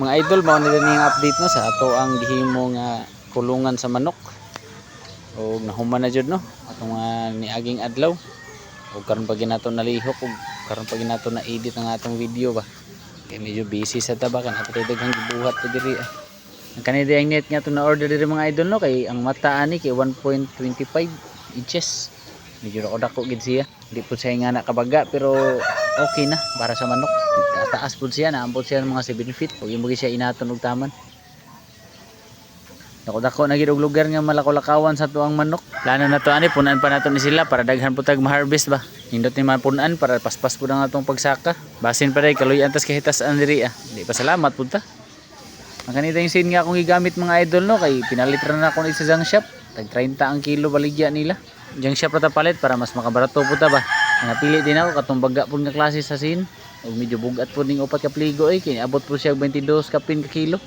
Mga idol, mao din yung update no sa ato ang gihimo nga kulungan sa manok. O nahuman na jud no atong mga niaging adlaw. O karon pa ginato nalihok o karon pa ginato na edit ang atong video ba. Kaya medyo busy sa tabakan at tayo daghang gibuhat to diri. ah. Ang kanina ang net nga to na order diri mga idol no kay ang mata ani kay 1.25 inches. Medyo ako dako gid siya. Hindi po siya nga nakabaga pero okay na para sa manok. Taas po siya, naambot siya ng mga 7 feet. Huwag yung siya inaton og taman. Dako-dako na gid og lugar nga malakolakawan sa tuang manok. Plano na to ani punan pa nato ni sila para daghan po tag ma-harvest ba. Nindot ni man punan para paspas po na atong pagsaka. Basin pa ray kaloy antas kahitas andiri ah. Di pa salamat punta. Ang kanita yung scene nga akong gigamit mga idol no kay pinalitran na ako ni sa shop. Tag 30 ang kilo baligya nila. Junk shop ra ta palit para mas makabarato po ta ba. Napili din ako katong baga po nga klase sa scene. Ug medyo bugat po ning upat ka pligo ay kini abot po siya og 22 kapin ka kilo.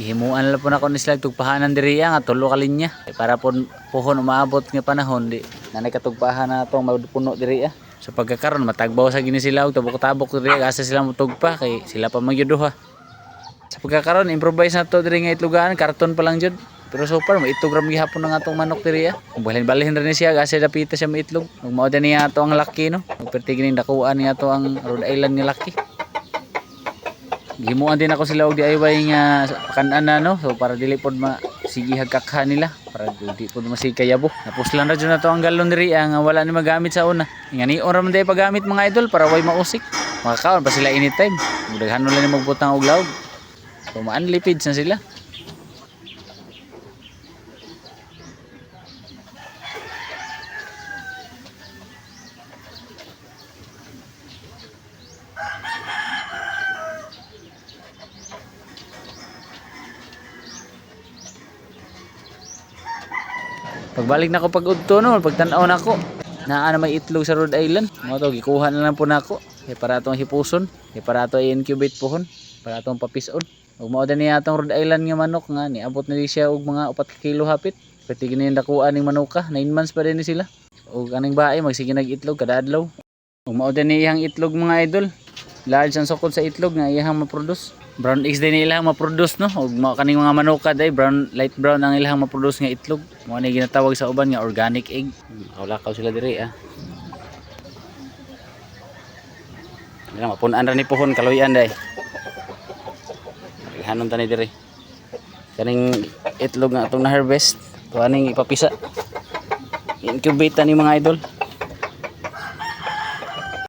Ihimuan na po na ako ni sila tugpahanan diri nga tulo ka linya Eh, para po puhon umaabot nga panahon di nanay katugpahan na to mapuno diri ah. Sa pagkakaroon matagbaw sa gini sila og tabok-tabok diri asa sila motugpa kay sila pa magyuduha. Sa pagkakaroon improvise na to diri nga itlugaan karton pa lang jud. Pero so far, maitlog ram gihapon ng atong manok diri ah. Balhin-balhin rin siya kasi dapita siya maitlog. Ug mao din niya ato ang laki no. Ug pertig ning dakuan niya ato ang Rhode Island nga laki. Gimuan din ako sila og DIY nga kanan na no. So para dili pod ma sige hagkakha nila para di pod masikayabo. Napuslan ra jud na to ang galon diri ah, nga wala ni magamit sa una. Nga ni ora man day pagamit mga idol para way mausik. Makakaon pa sila anytime. Daghan lang ni magbutang og lawg. So maanlipids na sila. Pagbalik na ko pag udto no, pagtanaw na ko. Naa na may itlog sa Rhode Island. Mo to gikuha na lang po nako. Kay para atong hipuson, kay para ato i-incubate pohon, para atong papison. Ug mao din niya atong Rhode Island nga manok nga ni abot na di siya og mga 4 ka kilo hapit. Pati gini dakuan ning manuka, 9 months pa din ni sila. Ug aning bae magsige nag-itlog kada adlaw. Ug mao ni iyang itlog mga idol. Large ang sukod sa itlog nga iyang ma-produce. Brown eggs din ilang ma-produce no. Ug mao kaning mga manuka day brown light brown ang ilang ma-produce nga itlog. Mao ni ginatawag sa uban nga organic egg. Kaulakaw sila diri ah. Dila mapunan ra ni pohon kaloyan day. Hanon tani diri. Kaning itlog nga atong na-harvest. Tuaning ipapisa. Incubate ni mga idol.